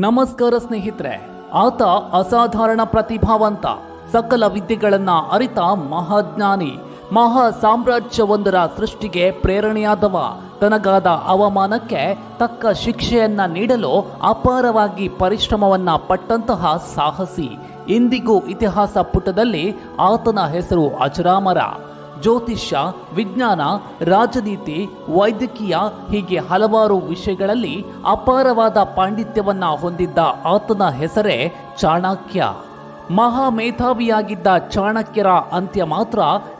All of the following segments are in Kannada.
ನಮಸ್ಕಾರ ಸ್ನೇಹಿತರೆ, ಆತ ಅಸಾಧಾರಣ ಪ್ರತಿಭಾವಂತ, ಸಕಲ ವಿದ್ಯೆಗಳನ್ನ ಅರಿತ ಮಹಾಜ್ಞಾನಿ, ಮಹಾ ಸಾಮ್ರಾಜ್ಯವೊಂದರ ಸೃಷ್ಟಿಗೆ ಪ್ರೇರಣೆಯಾದವ. ತನಗಾದ ಅವಮಾನಕ್ಕೆ ತಕ್ಕ ಶಿಕ್ಷೆಯನ್ನ ನೀಡಲು ಅಪಾರವಾಗಿ ಪರಿಶ್ರಮವನ್ನ ಪಟ್ಟಂತಹ ಸಾಹಸಿ. ಇಂದಿಗೂ ಇತಿಹಾಸ ಪುಟದಲ್ಲಿ ಆತನ ಹೆಸರು ಅಜರಾಮರ. ಜ್ಯೋತಿಷ್ಯ, ವಿಜ್ಞಾನ, ರಾಜನೀತಿ, ವೈದ್ಯಕೀಯ ಹೀಗೆ ಹಲವಾರು ವಿಷಯಗಳಲ್ಲಿ ಅಪಾರವಾದ ಪಾಂಡಿತ್ಯವನ್ನ ಹೊಂದಿದ್ದ ಆತನ ಹೆಸರೇ ಚಾಣಕ್ಯ. ಮಹಾ ಮೇಧಾವಿಯಾಗಿದ್ದ ಚಾಣಕ್ಯರ ಅಂತ್ಯ ಮಾತ್ರ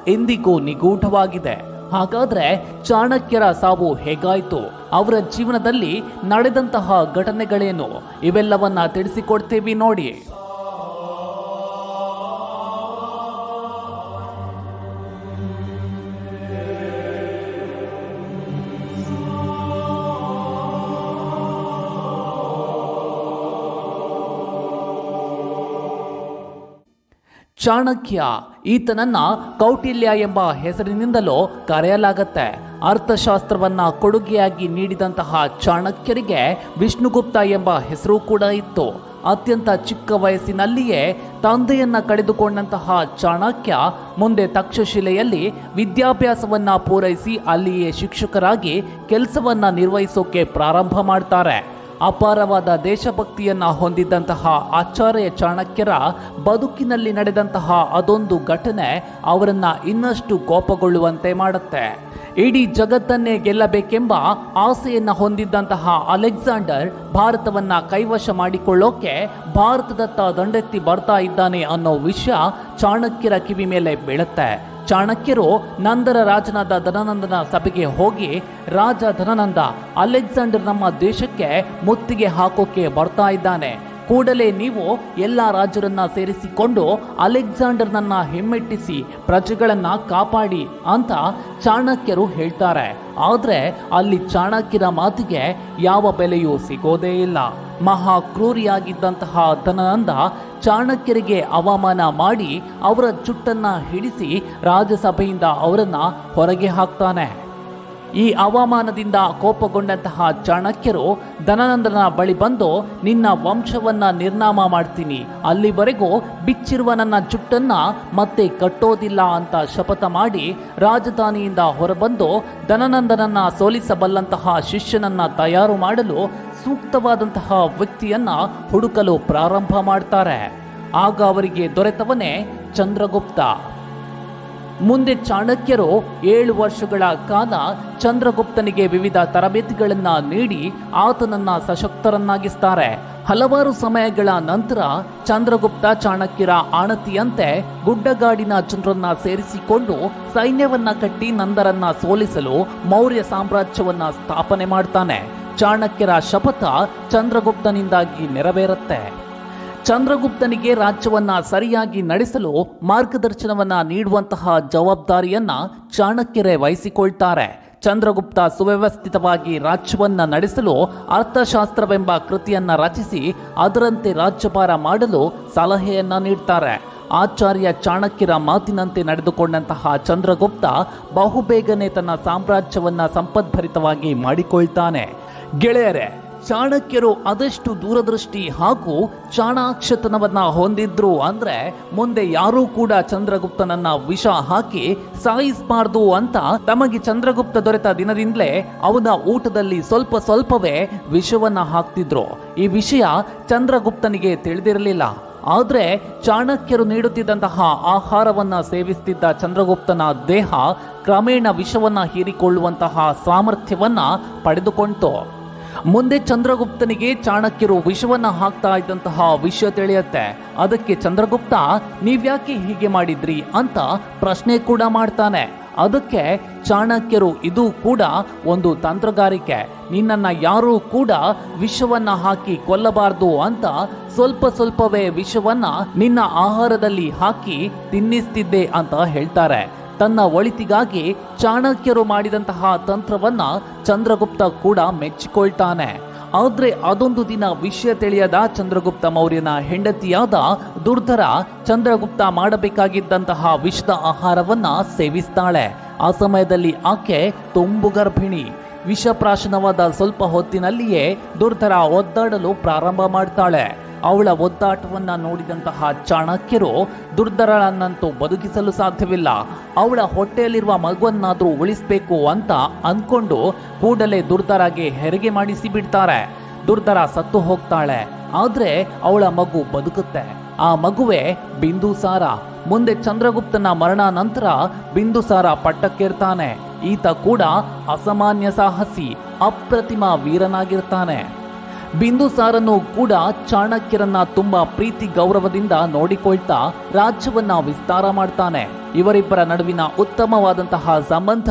ಎಂದಿಗೂ ನಿಗೂಢವಾಗಿದೆ. ಹಾಗಾದ್ರೆ ಚಾಣಕ್ಯರ ಸಾವು ಹೇಗಾಯ್ತು? ಅವರ ಜೀವನದಲ್ಲಿ ನಡೆದಂತಹ ಘಟನೆಗಳೇನು? ಇವೆಲ್ಲವನ್ನ ತಿಳಿಸಿಕೊಡ್ತೀವಿ ನೋಡಿ. ಚಾಣಕ್ಯ ಈತನನ್ನ ಕೌಟಿಲ್ಯ ಎಂಬ ಹೆಸರಿನಿಂದಲೂ ಕರೆಯಲಾಗತ್ತೆ. ಅರ್ಥಶಾಸ್ತ್ರವನ್ನ ಕೊಡುಗೆಯಾಗಿ ನೀಡಿದಂತಹ ಚಾಣಕ್ಯರಿಗೆ ವಿಷ್ಣುಗುಪ್ತ ಎಂಬ ಹೆಸರು ಕೂಡ ಇತ್ತು. ಅತ್ಯಂತ ಚಿಕ್ಕ ವಯಸ್ಸಿನಲ್ಲಿಯೇ ತಂದೆಯನ್ನ ಕಳೆದುಕೊಂಡಂತಹ ಚಾಣಕ್ಯ ಮುಂದೆ ತಕ್ಷಶಿಲೆಯಲ್ಲಿ ವಿದ್ಯಾಭ್ಯಾಸವನ್ನ ಪೂರೈಸಿ ಅಲ್ಲಿಯೇ ಶಿಕ್ಷಕರಾಗಿ ಕೆಲಸವನ್ನ ನಿರ್ವಹಿಸೋಕೆ ಪ್ರಾರಂಭ ಮಾಡ್ತಾರೆ. ಅಪಾರವಾದ ದೇಶಭಕ್ತಿಯನ್ನ ಹೊಂದಿದ್ದಂತಹ ಆಚಾರ್ಯ ಚಾಣಕ್ಯರ ಬದುಕಿನಲ್ಲಿ ನಡೆದಂತಹ ಅದೊಂದು ಘಟನೆ ಅವರನ್ನ ಇನ್ನಷ್ಟು ಕೋಪಗೊಳ್ಳುವಂತೆ ಮಾಡುತ್ತೆ. ಇಡೀ ಜಗತ್ತನ್ನೇ ಗೆಲ್ಲಬೇಕೆಂಬ ಆಸೆಯನ್ನ ಹೊಂದಿದ್ದಂತಹ ಅಲೆಕ್ಸಾಂಡರ್ ಭಾರತವನ್ನ ಕೈವಶ ಮಾಡಿಕೊಳ್ಳೋಕೆ ಭಾರತದತ್ತ ದಂಡೆತ್ತಿ ಬರ್ತಾ ಇದ್ದಾನೆ ಅನ್ನೋ ವಿಷಯ ಚಾಣಕ್ಯರ ಕಿವಿ ಮೇಲೆ ಬೀಳುತ್ತೆ. ಚಾಣಕ್ಯರು ನಂದರ ರಾಜನಾದ ಧನನಂದನ ಸಭೆಗೆ ಹೋಗಿ, ರಾಜ ಧನನಂದ ಅಲೆಕ್ಸಾಂಡರ್ ನಮ್ಮ ದೇಶಕ್ಕೆ ಮುತ್ತಿಗೆ ಹಾಕೋಕೆ ಬರ್ತಾ ಇದ್ದಾನೆ. ಕೂಡಲೇ ನೀವು ಎಲ್ಲ ರಾಜರನ್ನ ಸೇರಿಸಿಕೊಂಡು ಅಲೆಕ್ಸಾಂಡರ್ನನ್ನ ಹಿಮ್ಮೆಟ್ಟಿಸಿ, ಪ್ರಜೆಗಳನ್ನ ಕಾಪಾಡಿ ಅಂತ ಚಾಣಕ್ಯರು ಹೇಳ್ತಾರೆ. ಆದರೆ ಅಲ್ಲಿ ಚಾಣಕ್ಯರ ಮಾತಿಗೆ ಯಾವ ಬೆಲೆಯೂ ಸಿಗೋದೇ ಇಲ್ಲ. ಮಹಾ ಕ್ರೂರಿಯಾಗಿದ್ದಂತಹ ಧನನಂದ ಚಾಣಕ್ಯರಿಗೆ ಅವಮಾನ ಮಾಡಿ ಅವರ ಚುಟ್ಟನ್ನ ಹಿಡಿಸಿ ರಾಜ್ಯಸಭೆಯಿಂದ ಅವರನ್ನ ಹೊರಗೆ ಹಾಕ್ತಾನೆ. ಈ ಅವಮಾನದಿಂದ ಕೋಪಗೊಂಡಂತಹ ಚಾಣಕ್ಯರು ಧನನಂದನ ಬಳಿ ಬಂದು ನಿನ್ನ ವಂಶವನ್ನ ನಿರ್ನಾಮ ಮಾಡ್ತೀನಿ. ಅಲ್ಲಿವರೆಗೂ ಬಿಚ್ಚಿರುವ ನನ್ನ ಜುಟ್ಟನ್ನ ಮತ್ತೆ ಕಟ್ಟೋದಿಲ್ಲ ಅಂತ ಶಪಥ ಮಾಡಿ ರಾಜಧಾನಿಯಿಂದ ಹೊರಬಂದು ಧನನಂದನನ್ನ ಸೋಲಿಸಬಲ್ಲಂತಹ ಶಿಷ್ಯನನ್ನ ತಯಾರು ಮಾಡಲು ಸೂಕ್ತವಾದಂತಹ ವ್ಯಕ್ತಿಯನ್ನ ಹುಡುಕಲು ಪ್ರಾರಂಭ ಮಾಡ್ತಾರೆ. ಆಗ ಅವರಿಗೆ ದೊರೆತವನೇ ಚಂದ್ರಗುಪ್ತ. ಮುಂದೆ ಚಾಣಕ್ಯರು ಏಳು ವರ್ಷಗಳ ಕಾಲ ಚಂದ್ರಗುಪ್ತನಿಗೆ ವಿವಿಧ ತರಬೇತಿಗಳನ್ನು ನೀಡಿ ಆತನನ್ನ ಸಶಕ್ತರನ್ನಾಗಿಸ್ತಾರೆ. ಹಲವಾರು ಸಮಯಗಳ ನಂತರ ಚಂದ್ರಗುಪ್ತ ಚಾಣಕ್ಯರ ಆಣತಿಯಂತೆ ಗುಡ್ಡಗಾಡಿನ ಜನರನ್ನ ಸೇರಿಸಿಕೊಂಡು ಸೈನ್ಯವನ್ನ ಕಟ್ಟಿ ನಂದರನ್ನ ಸೋಲಿಸಲು ಮೌರ್ಯ ಸಾಮ್ರಾಜ್ಯವನ್ನ ಸ್ಥಾಪನೆ ಮಾಡ್ತಾನೆ. ಚಾಣಕ್ಯರ ಶಪಥ ಚಂದ್ರಗುಪ್ತನಿಂದಾಗಿ ನೆರವೇರುತ್ತೆ. ಚಂದ್ರಗುಪ್ತನಿಗೆ ರಾಜ್ಯವನ್ನ ಸರಿಯಾಗಿ ನಡೆಸಲು ಮಾರ್ಗದರ್ಶನವನ್ನ ನೀಡುವಂತಹ ಜವಾಬ್ದಾರಿಯನ್ನ ಚಾಣಕ್ಯರೇ ವಹಿಸಿಕೊಳ್ತಾರೆ. ಚಂದ್ರಗುಪ್ತ ಸುವ್ಯವಸ್ಥಿತವಾಗಿ ರಾಜ್ಯವನ್ನ ನಡೆಸಲು ಅರ್ಥಶಾಸ್ತ್ರವೆಂಬ ಕೃತಿಯನ್ನ ರಚಿಸಿ ಅದರಂತೆ ರಾಜ್ಯಭಾರ ಮಾಡಲು ಸಲಹೆಯನ್ನ ನೀಡ್ತಾರೆ. ಆಚಾರ್ಯ ಚಾಣಕ್ಯರ ಮಾತಿನಂತೆ ನಡೆದುಕೊಂಡಂತಹ ಚಂದ್ರಗುಪ್ತ ಬಹುಬೇಗನೆ ತನ್ನ ಸಾಮ್ರಾಜ್ಯವನ್ನ ಸಂಪದ್ಭರಿತವಾಗಿ ಮಾಡಿಕೊಳ್ತಾನೆ. ಗೆಳೆಯರೆ ಚಾಣಕ್ಯರು ಆದಷ್ಟು ದೂರದೃಷ್ಟಿ ಹಾಗೂ ಚಾಣಾಕ್ಷತನವನ್ನ ಹೊಂದಿದ್ರು ಅಂದ್ರೆ ಮುಂದೆ ಯಾರೂ ಕೂಡ ಚಂದ್ರಗುಪ್ತನನ್ನ ವಿಷ ಹಾಕಿ ಸಾಯಿಸಬಾರ್ದು ಅಂತ ತಮಗೆ ಚಂದ್ರಗುಪ್ತ ದೊರೆತ ದಿನದಿಂದಲೇ ಅವನ ಊಟದಲ್ಲಿ ಸ್ವಲ್ಪ ಸ್ವಲ್ಪವೇ ವಿಷವನ್ನ ಹಾಕ್ತಿದ್ರು. ಈ ವಿಷಯ ಚಂದ್ರಗುಪ್ತನಿಗೆ ತಿಳಿದಿರಲಿಲ್ಲ. ಆದರೆ ಚಾಣಕ್ಯರು ನೀಡುತ್ತಿದ್ದಂತಹ ಆಹಾರವನ್ನ ಸೇವಿಸುತ್ತಿದ್ದ ಚಂದ್ರಗುಪ್ತನ ದೇಹ ಕ್ರಮೇಣ ವಿಷವನ್ನ ಹೀರಿಕೊಳ್ಳುವಂತಹ ಸಾಮರ್ಥ್ಯವನ್ನ ಪಡೆದುಕೊಂಡಿತು ಮುಂದೆ ಚಂದ್ರಗುಪ್ತನಿಗೆ ಚಾಣಕ್ಯರು ವಿಷವನ್ನ ಹಾಕ್ತಾ ಇದ್ದಂತಹ ವಿಷಯ ತಿಳಿಯುತ್ತೆ. ಅದಕ್ಕೆ ಚಂದ್ರಗುಪ್ತ, ನೀವ್ಯಾಕೆ ಹೀಗೆ ಮಾಡಿದ್ರಿ ಅಂತ ಪ್ರಶ್ನೆ ಕೂಡ ಮಾಡ್ತಾನೆ. ಅದಕ್ಕೆ ಚಾಣಕ್ಯರು, ಇದು ಕೂಡ ಒಂದು ತಂತ್ರಗಾರಿಕೆ. ನಿನ್ನನ್ನು ಯಾರೂ ಕೂಡ ವಿಷವನ್ನ ಹಾಕಿ ಕೊಲ್ಲಬಾರ್ದು ಅಂತ ಸ್ವಲ್ಪ ಸ್ವಲ್ಪವೇ ವಿಷವನ್ನ ನಿನ್ನ ಆಹಾರದಲ್ಲಿ ಹಾಕಿ ತಿನ್ನಿಸ್ತಿದ್ದೆ ಅಂತ ಹೇಳ್ತಾರೆ. ತನ್ನ ಒಳಿತಿಗಾಗಿ ಚಾಣಕ್ಯರು ಮಾಡಿದಂತಹ ತಂತ್ರವನ್ನ ಚಂದ್ರಗುಪ್ತ ಕೂಡ ಮೆಚ್ಚಿಕೊಳ್ತಾನೆ. ಆದ್ರೆ ಅದೊಂದು ದಿನ ವಿಷಯ ತಿಳಿಯದ ಚಂದ್ರಗುಪ್ತ ಮೌರ್ಯನ ಹೆಂಡತಿಯಾದ ದುರ್ಧರ ಚಂದ್ರಗುಪ್ತ ಮಾಡಬೇಕಾಗಿದ್ದಂತಹ ವಿಷದ ಆಹಾರವನ್ನ ಸೇವಿಸ್ತಾಳೆ. ಆ ಸಮಯದಲ್ಲಿ ಆಕೆ ತುಂಬು ಗರ್ಭಿಣಿ. ವಿಷಪ್ರಾಶನವಾದ ಸ್ವಲ್ಪ ಹೊತ್ತಿನಲ್ಲಿಯೇ ದುರ್ಧರ ಒದ್ದಾಡಲು ಪ್ರಾರಂಭ ಮಾಡ್ತಾಳೆ. ಅವಳ ಒದ್ದಾಟವನ್ನು ನೋಡಿದಂತಹ ಚಾಣಕ್ಯರು ದುರ್ಧರಳನ್ನಂತೂ ಬದುಕಿಸಲು ಸಾಧ್ಯವಿಲ್ಲ. ಅವಳ ಹೊಟ್ಟೆಯಲ್ಲಿರುವ ಮಗುವನ್ನಾದರೂ ಉಳಿಸಬೇಕು ಅಂತ ಅಂದ್ಕೊಂಡು ಕೂಡಲೇ ದುರ್ಧರಾಗೆ ಹೆರಿಗೆ ಮಾಡಿಸಿ ಬಿಡ್ತಾರೆ. ದುರ್ಧರ ಸತ್ತು ಹೋಗ್ತಾಳೆ. ಆದರೆ ಅವಳ ಮಗು ಬದುಕುತ್ತೆ. ಆ ಮಗುವೆ ಬಿಂದುಸಾರ. ಮುಂದೆ ಚಂದ್ರಗುಪ್ತನ ಮರಣ ನಂತರ ಬಿಂದುಸಾರ ಪಟ್ಟಕ್ಕೇರ್ತಾನೆ. ಈತ ಕೂಡ ಅಸಾಮಾನ್ಯ ಸಾಹಸಿ, ಅಪ್ರತಿಮ ವೀರನಾಗಿರ್ತಾನೆ. ಬಿಂದುಸಾರನು ಕೂಡ ಚಾಣಕ್ಯರನ್ನ ತುಂಬಾ ಪ್ರೀತಿ ಗೌರವದಿಂದ ನೋಡಿಕೊಳ್ತಾ ರಾಜ್ಯವನ್ನ ವಿಸ್ತಾರ ಮಾಡ್ತಾನೆ. ಇವರಿಬ್ಬರ ನಡುವಿನ ಉತ್ತಮವಾದಂತಹ ಸಂಬಂಧ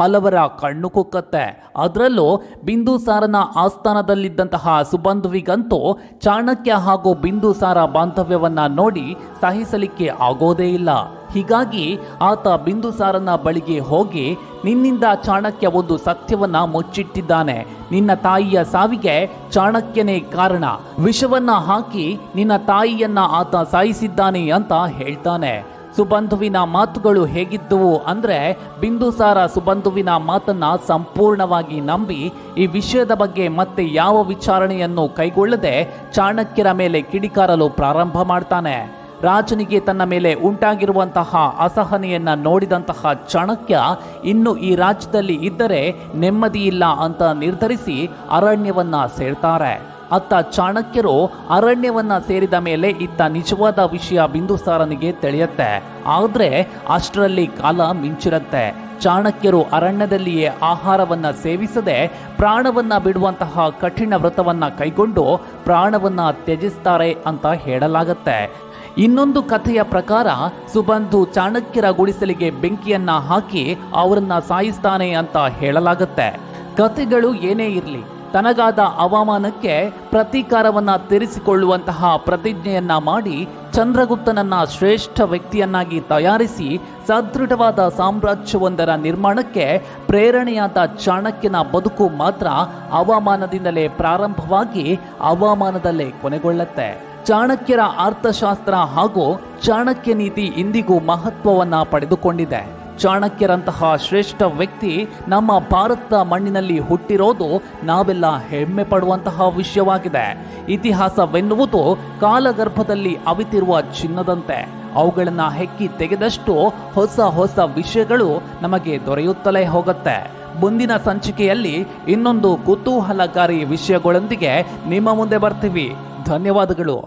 ಹಲವರ ಕಣ್ಣು ಕುಕ್ಕತ್ತೆ. ಅದರಲ್ಲೂ ಬಿಂದುಸಾರನ ಆಸ್ಥಾನದಲ್ಲಿದ್ದಂತಹ ಸುಬಂಧುವಿಗಂತೂ ಚಾಣಕ್ಯ ಹಾಗೂ ಬಿಂದುಸಾರ ಬಾಂಧವ್ಯವನ್ನ ನೋಡಿ ಸಹಿಸಲಿಕ್ಕೆ ಆಗೋದೇ ಇಲ್ಲ. ಹೀಗಾಗಿ ಆತ ಬಿಂದುಸಾರನ ಬಳಿಗೆ ಹೋಗಿ, ನಿನ್ನಿಂದ ಚಾಣಕ್ಯ ಒಂದು ಸತ್ಯವನ್ನ ಮುಚ್ಚಿಟ್ಟಿದ್ದಾನೆ. ನಿನ್ನ ತಾಯಿಯ ಸಾವಿಗೆ ಚಾಣಕ್ಯನೇ ಕಾರಣ. ವಿಷವನ್ನ ಹಾಕಿ ನಿನ್ನ ತಾಯಿಯನ್ನ ಆತ ಸಾಯಿಸಿದ್ದಾನೆ ಅಂತ ಹೇಳ್ತಾನೆ. ಸುಬಂಧುವಿನ ಮಾತುಗಳು ಹೇಗಿದ್ದುವು ಅಂದ್ರೆ ಬಿಂದುಸಾರ ಸುಬಂಧುವಿನ ಮಾತನ್ನ ಸಂಪೂರ್ಣವಾಗಿ ನಂಬಿ, ಈ ವಿಷಯದ ಬಗ್ಗೆ ಮತ್ತೆ ಯಾವ ವಿಚಾರಣೆಯನ್ನು ಕೈಗೊಳ್ಳದೆ ಚಾಣಕ್ಯರ ಮೇಲೆ ಕಿಡಿಕಾರಲು ಪ್ರಾರಂಭ ಮಾಡ್ತಾನೆ. ರಾಜನಿಗೆ ತನ್ನ ಮೇಲೆ ಉಂಟಾಗಿರುವಂತಹ ಅಸಹನೆಯನ್ನು ನೋಡಿದಂತಹ ಚಾಣಕ್ಯ ಇನ್ನು ಈ ರಾಜ್ಯದಲ್ಲಿ ಇದ್ದರೆ ನೆಮ್ಮದಿ ಇಲ್ಲ ಅಂತ ನಿರ್ಧರಿಸಿ ಅರಣ್ಯವನ್ನು ಸೇರ್ತಾರೆ. ಅತ್ತ ಚಾಣಕ್ಯರು ಅರಣ್ಯವನ್ನ ಸೇರಿದ ಮೇಲೆ ಇತ್ತ ನಿಜವಾದ ವಿಷಯ ಬಿಂದುಸಾರನಿಗೆ ತಿಳಿಯುತ್ತೆ. ಆದರೆ ಅಷ್ಟರಲ್ಲಿ ಕಾಲ ಮಿಂಚಿರುತ್ತೆ. ಚಾಣಕ್ಯರು ಅರಣ್ಯದಲ್ಲಿಯೇ ಆಹಾರವನ್ನ ಸೇವಿಸದೆ ಪ್ರಾಣವನ್ನು ಬಿಡುವಂತಹ ಕಠಿಣ ವ್ರತವನ್ನ ಕೈಗೊಂಡು ಪ್ರಾಣವನ್ನು ತ್ಯಜಿಸ್ತಾರೆ ಅಂತ ಹೇಳಲಾಗತ್ತೆ. ಇನ್ನೊಂದು ಕಥೆಯ ಪ್ರಕಾರ ಸುಬಂಧು ಚಾಣಕ್ಯರ ಗುಡಿಸಲಿಗೆ ಬೆಂಕಿಯನ್ನ ಹಾಕಿ ಅವರನ್ನ ಸಾಯಿಸ್ತಾನೆ ಅಂತ ಹೇಳಲಾಗುತ್ತೆ. ಕಥೆಗಳು ಏನೇ ಇರಲಿ, ತನಗಾದ ಅವಮಾನಕ್ಕೆ ಪ್ರತೀಕಾರವನ್ನ ತೀರಿಸಿಕೊಳ್ಳುವಂತಹ ಪ್ರತಿಜ್ಞೆಯನ್ನ ಮಾಡಿ ಚಂದ್ರಗುಪ್ತನನ್ನ ಶ್ರೇಷ್ಠ ವ್ಯಕ್ತಿಯನ್ನಾಗಿ ತಯಾರಿಸಿ ಸದೃಢವಾದ ಸಾಮ್ರಾಜ್ಯವೊಂದರ ನಿರ್ಮಾಣಕ್ಕೆ ಪ್ರೇರಣೆಯಾದ ಚಾಣಕ್ಯನ ಬದುಕು ಮಾತ್ರ ಅವಮಾನದಿಂದಲೇ ಪ್ರಾರಂಭವಾಗಿ ಅವಮಾನದಲ್ಲೇ ಕೊನೆಗೊಳ್ಳುತ್ತೆ. ಚಾಣಕ್ಯರ ಅರ್ಥಶಾಸ್ತ್ರ ಹಾಗೂ ಚಾಣಕ್ಯ ನೀತಿ ಇಂದಿಗೂ ಮಹತ್ವವನ್ನ ಪಡೆದುಕೊಂಡಿದೆ. ಚಾಣಕ್ಯರಂತಹ ಶ್ರೇಷ್ಠ ವ್ಯಕ್ತಿ ನಮ್ಮ ಭಾರತದ ಮಣ್ಣಿನಲ್ಲಿ ಹುಟ್ಟಿರೋದು ನಾವೆಲ್ಲ ಹೆಮ್ಮೆ ಪಡುವಂತಹ ವಿಷಯವಾಗಿದೆ. ಇತಿಹಾಸವೆನ್ನುವುದು ಕಾಲಗರ್ಭದಲ್ಲಿ ಅವಿತಿರುವ ಚಿನ್ನದಂತೆ. ಅವುಗಳನ್ನ ಹೆಕ್ಕಿ ತೆಗೆದಷ್ಟು ಹೊಸ ಹೊಸ ವಿಷಯಗಳು ನಮಗೆ ದೊರೆಯುತ್ತಲೇ ಹೋಗುತ್ತೆ. ಮುಂದಿನ ಸಂಚಿಕೆಯಲ್ಲಿ ಇನ್ನೊಂದು ಕುತೂಹಲಕಾರಿ ವಿಷಯಗಳೊಂದಿಗೆ ನಿಮ್ಮ ಮುಂದೆ ಬರ್ತೀವಿ. ಧನ್ಯವಾದಗಳು.